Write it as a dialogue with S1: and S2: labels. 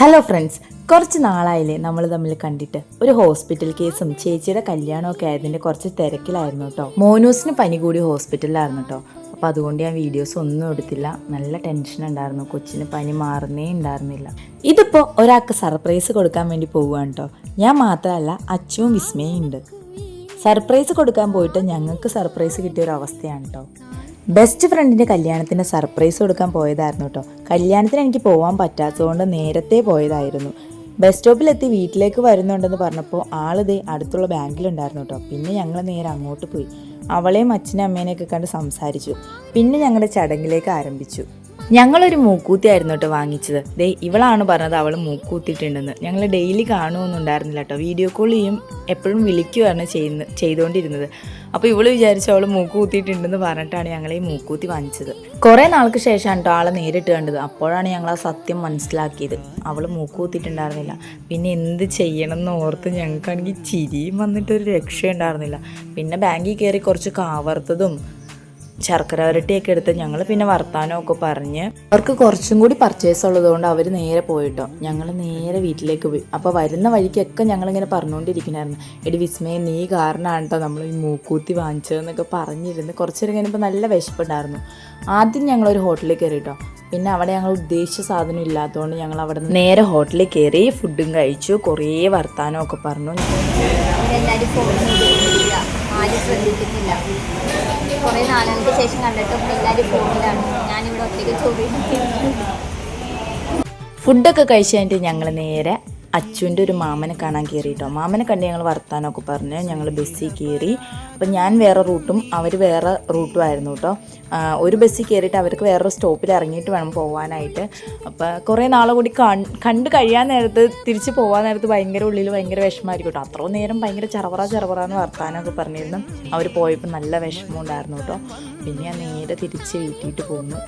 S1: Hello friends കുറച്ച് നാളായില്ലേ നമ്മൾ തമ്മിൽ കണ്ടിട്ട്. ഒരു ഹോസ്പിറ്റൽ കേസും ചേച്ചിയുടെ കല്യാണമൊക്കെ ആയതിന്റെ കുറച്ച് തിരക്കിലായിരുന്നു കേട്ടോ. മോനൂസിന് പനി കൂടി ഹോസ്പിറ്റലിലായിരുന്നു കേട്ടോ. അപ്പോൾ അതുകൊണ്ട് ഞാൻ വീഡിയോസ് ഒന്നും എടുത്തില്ല. നല്ല ടെൻഷൻ ഉണ്ടായിരുന്നു. കൊച്ചിന് പനി മാറുന്നേ ഉണ്ടായിരുന്നില്ല. ഇതിപ്പോൾ ഒരാൾക്ക് സർപ്രൈസ് കൊടുക്കാൻ വേണ്ടി പോവുകയാണ് കേട്ടോ. ഞാൻ മാത്രമല്ല അച്ചുവും വിസ്മയും ഉണ്ട്. സർപ്രൈസ് കൊടുക്കാൻ പോയിട്ട് ഞങ്ങൾക്ക് സർപ്രൈസ് കിട്ടിയ ഒരു അവസ്ഥയാണ് കേട്ടോ. ബെസ്റ്റ് ഫ്രണ്ടിന്റെ കല്യാണത്തിന് സർപ്രൈസ് കൊടുക്കാൻ പോയതായിരുന്നു കേട്ടോ കല്യാണത്തിന് എനിക്ക് പോകാൻ പറ്റാത്തതുകൊണ്ട് നേരത്തെ പോയതായിരുന്നു. ബസ് സ്റ്റോപ്പിലെത്തി വീട്ടിലേക്ക് വരുന്നുണ്ടെന്ന് പറഞ്ഞപ്പോൾ ആളിതേ അടുത്തുള്ള ബാങ്കിലുണ്ടായിരുന്നു കേട്ടോ പിന്നെ ഞങ്ങൾ നേരെ അങ്ങോട്ട് പോയി. അവളെയും അച്ഛനും അമ്മേനെയൊക്കെ കണ്ട് സംസാരിച്ചു. പിന്നെ ഞങ്ങളുടെ ചടങ്ങിലേക്ക് ആരംഭിച്ചു. ഞങ്ങളൊരു മൂക്കൂത്തിയായിരുന്നു കേട്ടോ വാങ്ങിച്ചത്. ദേ ഇവളാണ് പറഞ്ഞത് അവൾ മൂക്കൂത്തിയിട്ടുണ്ടെന്ന് ഞങ്ങൾ ഡെയിലി കാണുമൊന്നും ഉണ്ടായിരുന്നില്ല കേട്ടോ. വീഡിയോ കോൾ ചെയ്യും എപ്പോഴും വിളിക്കുകയാണ് ചെയ്യുന്ന ചെയ്തുകൊണ്ടിരുന്നത് അപ്പോൾ ഇവൾ വിചാരിച്ചു അവൾ മൂക്കൂത്തിയിട്ടുണ്ടെന്ന് പറഞ്ഞിട്ടാണ് ഞങ്ങൾ ഈ മൂക്കൂത്തി വാങ്ങിച്ചത്. കുറേ നാൾക്ക് ശേഷമാണ് കേട്ടോ ആളെ നേരിട്ട് കണ്ടത്. അപ്പോഴാണ് ഞങ്ങൾ ആ സത്യം മനസ്സിലാക്കിയത്. അവൾ മൂക്കൂത്തിയിട്ടുണ്ടായിരുന്നില്ല പിന്നെ എന്ത് ചെയ്യണം എന്ന് ഓർത്ത് ഞങ്ങൾക്കാണെങ്കിൽ ചിരിയും വന്നിട്ടൊരു രക്ഷയുണ്ടായിരുന്നില്ല. പിന്നെ ബാങ്കിൽ കയറി കുറച്ച് കാവർത്തതും ശർക്കര വരട്ടിയൊക്കെ എടുത്ത് ഞങ്ങൾ പിന്നെ വർത്താനമൊക്കെ പറഞ്ഞ് അവർക്ക് കുറച്ചും കൂടി പർച്ചേസ് ഉള്ളതുകൊണ്ട് അവർ നേരെ പോയിട്ടോ. ഞങ്ങൾ നേരെ വീട്ടിലേക്ക് പോയി. അപ്പോൾ വരുന്ന വഴിക്കൊക്കെ ഞങ്ങളിങ്ങനെ പറഞ്ഞുകൊണ്ടിരിക്കണായിരുന്നു എടി വിസ്മയ നീ കാരണമാണ് കേട്ടോ നമ്മൾ ഈ മൂക്കൂത്തി വാങ്ങിച്ചതെന്നൊക്കെ പറഞ്ഞിരുന്ന്. കുറച്ച് നേരം കഴിഞ്ഞപ്പോൾ നല്ല വിശപ്പുണ്ടായിരുന്നു. ആദ്യം ഞങ്ങളൊരു ഹോട്ടലിൽ കയറി കേട്ടോ പിന്നെ അവിടെ ഞങ്ങൾ ഉദ്ദേശിച്ച സാധനം ഇല്ലാത്തതുകൊണ്ട് ഞങ്ങൾ അവിടെ നിന്ന് നേരെ ഹോട്ടലിൽ കയറി ഫുഡും കഴിച്ചു. കുറേ വർത്താനമൊക്കെ പറഞ്ഞു.
S2: എല്ലാവരും ശേഷം കണ്ടിട്ടും എല്ലാവരും ഫോണിലാണ്. ഞാനിവിടെ ഒറ്റയ്ക്ക് ചോറി
S1: ഫുഡൊക്കെ കഴിച്ച് കഴിഞ്ഞിട്ട് ഞങ്ങൾ നേരെ അച്ചുവിന്റെ ഒരു മാമനെ കാണാൻ കയറിയിട്ടോ. മാമനെ കണ്ട് ഞങ്ങൾ വർത്താനമൊക്കെ പറഞ്ഞ് ഞങ്ങൾ ബസ്സിൽ കയറി. അപ്പം ഞാൻ വേറെ റൂട്ടും അവർ വേറെ റൂട്ടും ആയിരുന്നു കേട്ടോ. ഒരു ബസ്സിൽ കയറിയിട്ട് അവർക്ക് വേറൊരു സ്റ്റോപ്പിൽ ഇറങ്ങിയിട്ട് വേണം പോകാനായിട്ട് അപ്പോൾ കുറേ നാളെ കൂടി കണ്ട് കഴിയാൻ നേരത്ത് തിരിച്ച് പോകാൻ നേരത്ത് ഭയങ്കര ഉള്ളിൽ ഭയങ്കര വിഷമമായിരിക്കും കേട്ടോ. അത്രയും നേരം ഭയങ്കര ചെറവറ ചെറവറ എന്ന് വർത്താനമൊക്കെ പറഞ്ഞിരുന്നു. അവർ പോയപ്പോൾ നല്ല വിഷമം ഉണ്ടായിരുന്നു കേട്ടോ. പിന്നെ ഞാൻ നേരെ തിരിച്ച് വീട്ടിയിട്ട് പോന്നു.